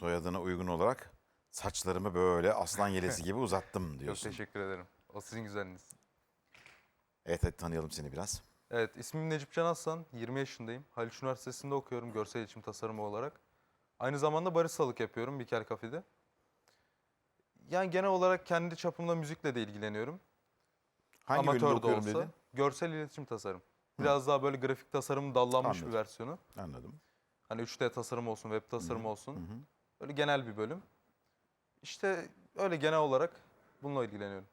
soyadına uygun olarak saçlarımı böyle aslan yelesi gibi uzattım Çok diyorsun. teşekkür ederim. O sizin güzeliniz. Evet hadi tanıyalım seni biraz. Evet, ismim Necip Can Aslan. 20 yaşındayım. Haliç Üniversitesi'nde okuyorum görsel iletişim tasarımı olarak. Aynı zamanda baristalık yapıyorum Bikel Kafe'de. Yani genel olarak kendi çapımda müzikle de ilgileniyorum. Hangi Amatör de olsa. dedin? Görsel iletişim tasarım. Biraz daha böyle grafik tasarımın dallanmış Anladım. bir versiyonu. Anladım. Hani 3D tasarım olsun, web tasarımı olsun. Hı hı. Böyle genel bir bölüm. İşte öyle genel olarak bununla ilgileniyorum.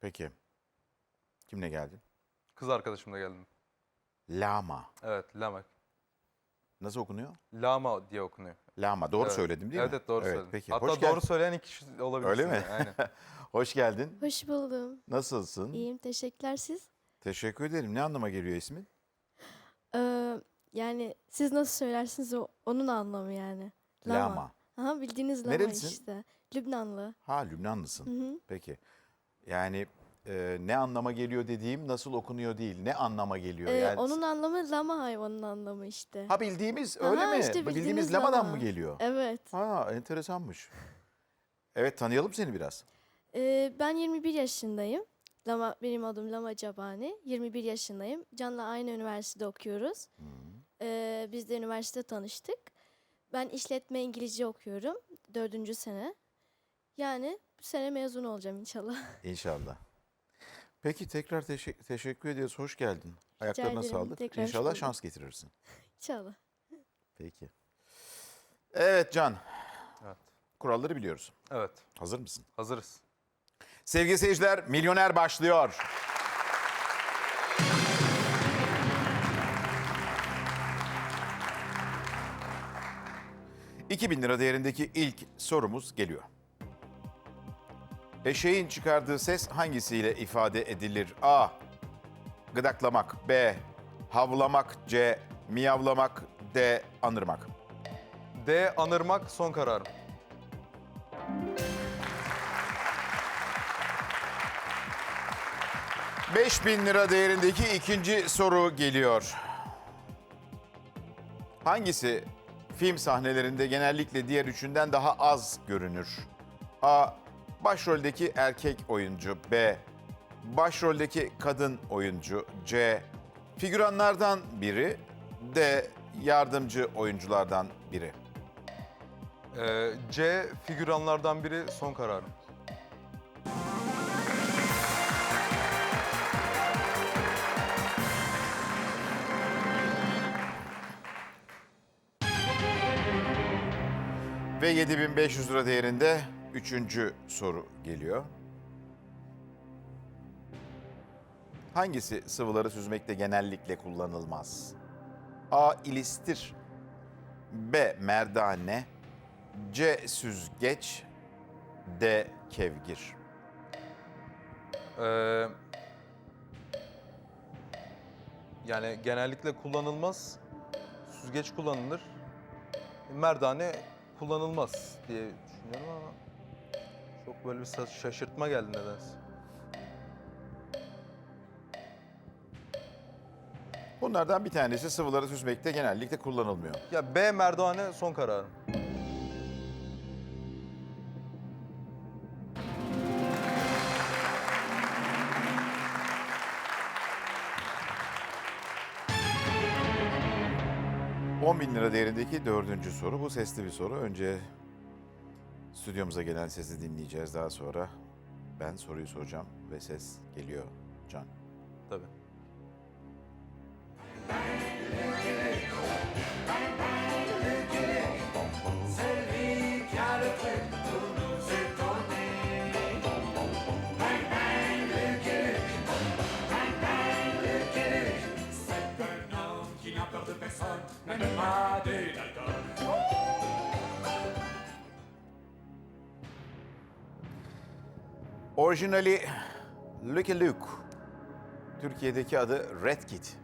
Peki. Kimle geldin? Kız arkadaşımla geldim. Lama. Evet, Lamak. Nasıl okunuyor? Lama diye okunuyor. Lama. Doğru Evet. söyledim değil evet, mi? Evet doğru söyledin. Peki. Hatta Hoş doğru geldin. söyleyen iki kişi olabilir. Öyle mi? Aynen. Hoş geldin. Hoş buldum. Nasılsın? İyiyim. Teşekkürler siz. Teşekkür ederim. Ne anlama geliyor ismin? Ee, yani siz nasıl söylersiniz o onun anlamı yani. Lama. Aha bildiğiniz lama Nerelisin? işte. Lübnanlı. Ha Lübnanlısın. Hı hı. Peki. Yani e, ne anlama geliyor dediğim nasıl okunuyor değil. Ne anlama geliyor? Ee, yani, onun anlamı lama hayvanın anlamı işte. Ha bildiğimiz öyle Aha, mi? işte bildiğimiz, bildiğimiz lamadan lama. mı geliyor? Evet. Ha enteresanmış. Evet tanıyalım seni biraz. Ee, ben 21 yaşındayım. Lama, benim adım Lama Cabani. 21 yaşındayım. Can'la aynı üniversitede okuyoruz. Ee, biz de üniversitede tanıştık. Ben işletme İngilizce okuyorum. Dördüncü sene. Yani bu sene mezun olacağım inşallah. İnşallah. Peki tekrar teşe- teşekkür ediyoruz. Hoş geldin. Ayaklarına ederim. sağlık. Tekrar hoş İnşallah bulduk. şans getirirsin. İnşallah. Peki. Evet Can. Evet. Kuralları biliyoruz. evet, Hazır mısın? hazırız. Sevgili seyirciler, Milyoner başlıyor. ...2000 lira değerindeki ilk sorumuz geliyor. Eşeğin çıkardığı ses hangisiyle ifade edilir? A. Gıdaklamak. B. Havlamak. C. Miyavlamak. D. Anırmak. D. Anırmak son kararım. ...5000 lira değerindeki ikinci soru geliyor. Hangisi film sahnelerinde genellikle diğer üçünden daha az görünür? A. Başroldeki erkek oyuncu. B. Başroldeki kadın oyuncu. C. Figüranlardan biri. D. Yardımcı oyunculardan biri. Ee, C. Figüranlardan biri son kararım. Ve 7500 lira değerinde üçüncü soru geliyor. Hangisi sıvıları süzmekte genellikle kullanılmaz? A. ilistir B. Merdane C. Süzgeç D. Kevgir Ee, yani genellikle kullanılmaz. Süzgeç kullanılır. Merdane kullanılmaz diye düşünüyorum ama çok böyle bir şaşırtma geldi nedense. Bunlardan bir tanesi sıvıları süzmekte genellikle kullanılmıyor. Ya B merdane son kararım. ...10 bin lira değerindeki dördüncü soru. Bu sesli bir soru. Önce stüdyomuza gelen sesi dinleyeceğiz. Daha sonra ben soruyu soracağım ve ses geliyor Can. Tabii. Orijinali Lucky Luke. Türkiye'deki adı Red Kit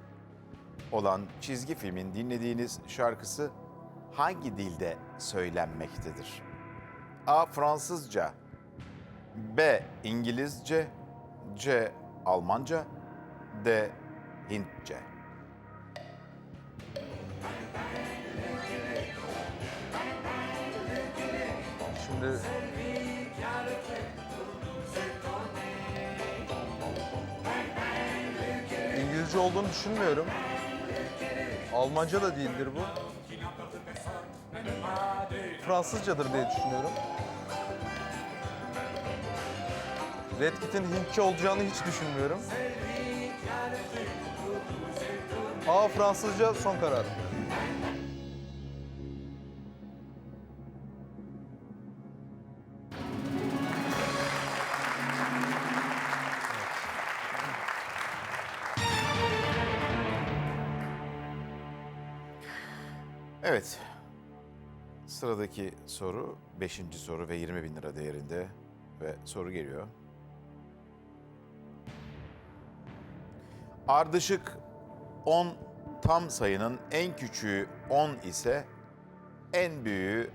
olan çizgi filmin dinlediğiniz şarkısı hangi dilde söylenmektedir? A. Fransızca B. İngilizce C. Almanca D. Hintçe Şimdi İngilizce olduğunu düşünmüyorum. Almanca da değildir bu. Fransızcadır diye düşünüyorum. Red Kit'in Hintçe olacağını hiç düşünmüyorum. A Fransızca son karar. Evet. Sıradaki soru 5. soru ve 20 bin lira değerinde ve soru geliyor. Ardışık 10 tam sayının en küçüğü 10 ise en büyüğü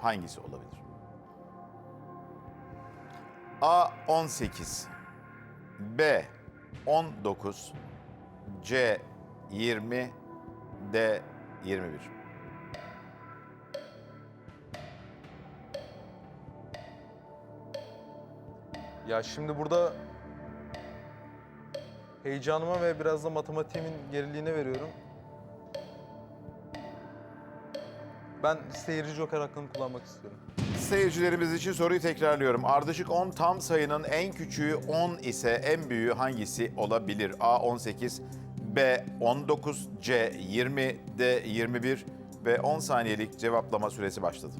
hangisi olabilir? A 18 B 19 C 20 D 21 Ya şimdi burada heyecanıma ve biraz da matematiğimin geriliğine veriyorum. Ben seyirci joker hakkını kullanmak istiyorum. Seyircilerimiz için soruyu tekrarlıyorum. Ardışık 10 tam sayının en küçüğü 10 ise en büyüğü hangisi olabilir? A 18, B 19, C 20, D 21 ve 10 saniyelik cevaplama süresi başladı.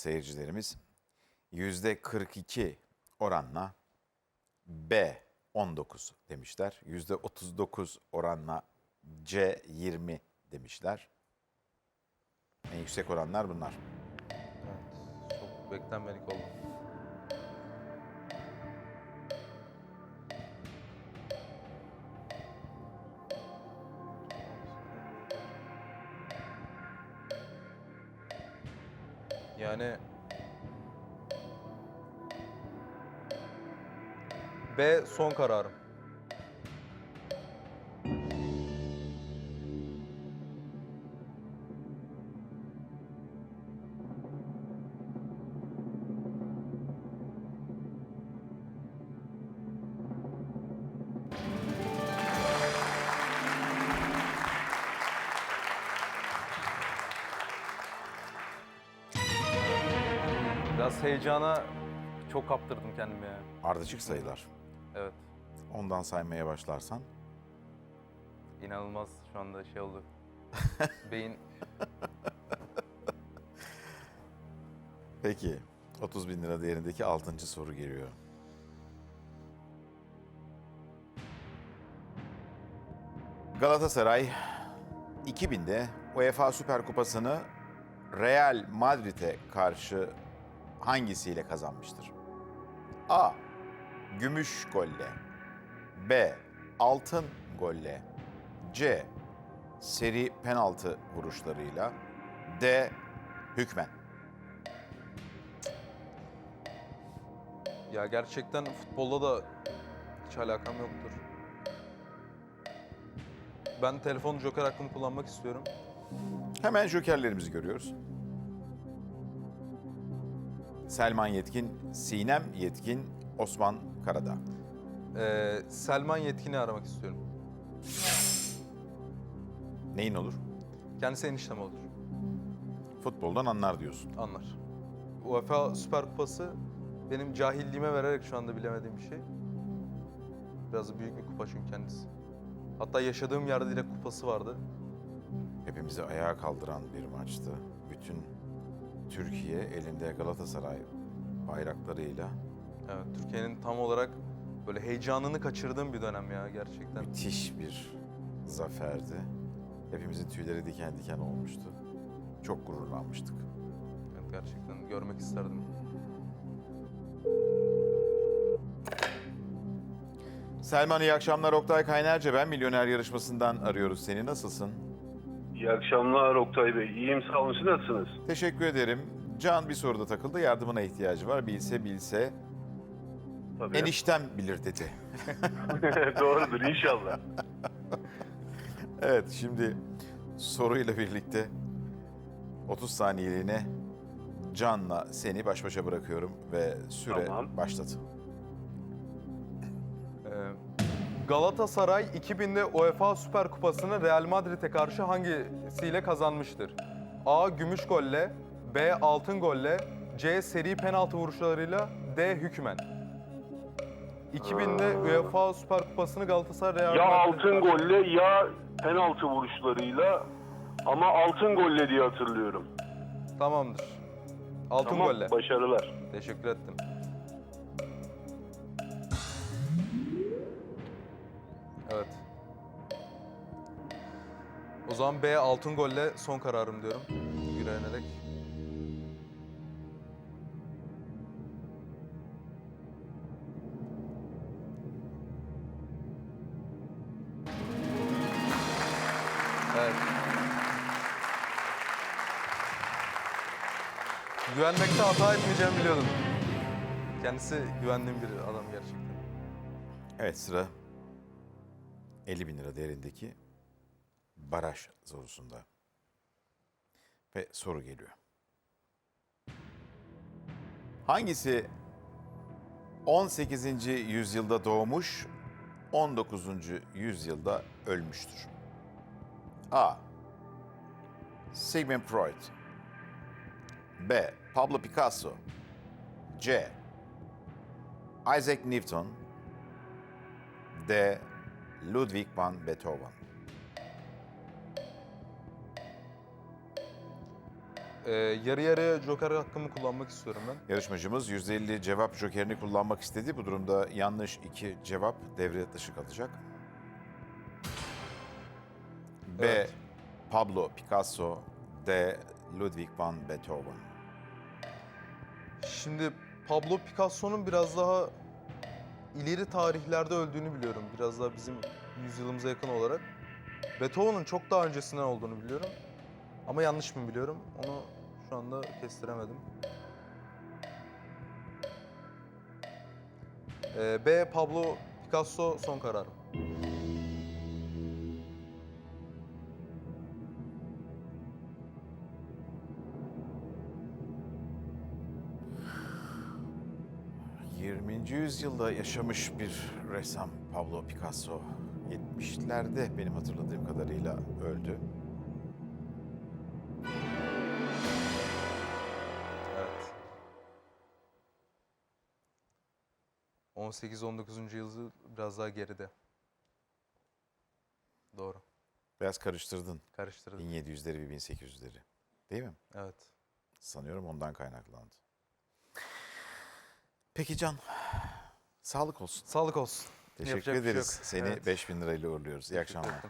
Seyircilerimiz yüzde 42 oranla B 19 demişler. Yüzde 39 oranla C 20 demişler. En yüksek oranlar bunlar. Evet, çok beklenmedik oldu. Yani B son kararım. Biraz heyecana çok kaptırdım kendimi ya. Ardışık sayılar. Evet. Ondan saymaya başlarsan İnanılmaz şu anda şey oldu. Beyin Peki 30 bin lira değerindeki 6. soru geliyor. Galatasaray 2000'de UEFA Süper Kupası'nı Real Madrid'e karşı hangisiyle kazanmıştır? A. Gümüş golle B. Altın golle C. Seri penaltı vuruşlarıyla D. Hükmen ya gerçekten futbolla da hiç alakam yoktur. Ben telefon joker hakkımı kullanmak istiyorum. Hemen jokerlerimizi görüyoruz. Selman Yetkin, Sinem Yetkin, Osman Karadağ. Ee, Selman Yetkin'i aramak istiyorum. Neyin olur? Kendisi eniştem olur. Futboldan anlar diyorsun. Anlar. UEFA Süper Kupası benim cahilliğime vererek şu anda bilemediğim bir şey. Biraz da büyük bir kupa çünkü kendisi. Hatta yaşadığım yerde direkt kupası vardı. Hepimizi ayağa kaldıran bir maçtı. Bütün Türkiye elinde Galatasaray bayraklarıyla Evet, Türkiye'nin tam olarak böyle heyecanını kaçırdığım bir dönem ya gerçekten. müthiş bir zaferdi. Hepimizin tüyleri diken diken olmuştu. Çok gururlanmıştık. Evet, gerçekten görmek isterdim. Selman iyi akşamlar. Oktay Kaynarca ben Milyoner Yarışması'ndan arıyoruz seni. Nasılsın? İyi akşamlar Oktay Bey. İyiyim sağ olun. Siz nasılsınız? Teşekkür ederim. Can bir soruda takıldı. Yardımına ihtiyacı var. Bilse bilse. Tabii. Eniştem bilir dedi. Doğrudur inşallah. Evet şimdi soruyla birlikte 30 saniyeliğine Can'la seni baş başa bırakıyorum ve süre Tamam. başladı. Galatasaray 2000'de UEFA Süper Kupası'nı Real Madrid'e karşı hangisiyle kazanmıştır? A. Gümüş golle, B. Altın golle, C. Seri penaltı vuruşlarıyla, D. Hükmen. 2000'de UEFA Süper Kupası'nı Galatasaray Real Ya Madrid'e altın karşı- golle ya penaltı vuruşlarıyla ama altın golle diye hatırlıyorum. Tamamdır. Altın tamam, golle. başarılar. Teşekkür ettim. Zaman B altın golle son kararım diyorum. Güvenerek. Evet. Güvenmekte hata etmeyeceğimi biliyordum. Kendisi güvendiğim bir adam gerçekten. Evet sıra 50 bin lira değerindeki baraj sorusunda. Ve soru geliyor. Hangisi 18. yüzyılda doğmuş, 19. yüzyılda ölmüştür? A. Sigmund Freud B. Pablo Picasso C. Isaac Newton D. Ludwig van Beethoven. Ee, yarı yarıya joker hakkımı kullanmak istiyorum ben. Yarışmacımız %50 cevap jokerini kullanmak istedi. Bu durumda yanlış iki cevap devre dışı kalacak. B. Evet. Pablo Picasso D. Ludwig van Beethoven. Şimdi Pablo Picasso'nun biraz daha ileri tarihlerde öldüğünü biliyorum. Biraz daha bizim yüzyılımıza yakın olarak. Beethoven'ın çok daha öncesinden olduğunu biliyorum. Ama yanlış mı biliyorum? Onu şu anda kestiremedim. Ee, B. Pablo Picasso son kararım. Cık, 20. yüzyılda yaşamış bir ressam Pablo Picasso. 70'lerde benim hatırladığım kadarıyla öldü. 18-19. yüzyıl biraz daha geride. Doğru. Biraz karıştırdın. Karıştırdım. 1700'leri ve 1800'leri. Değil mi? Evet. Sanıyorum ondan kaynaklandı. Peki Can, sağlık olsun. Sağlık olsun. Teşekkür Yapacak bir şey ederiz. yok. Seni Evet. 5000 lirayla uğurluyoruz. İyi akşamlar.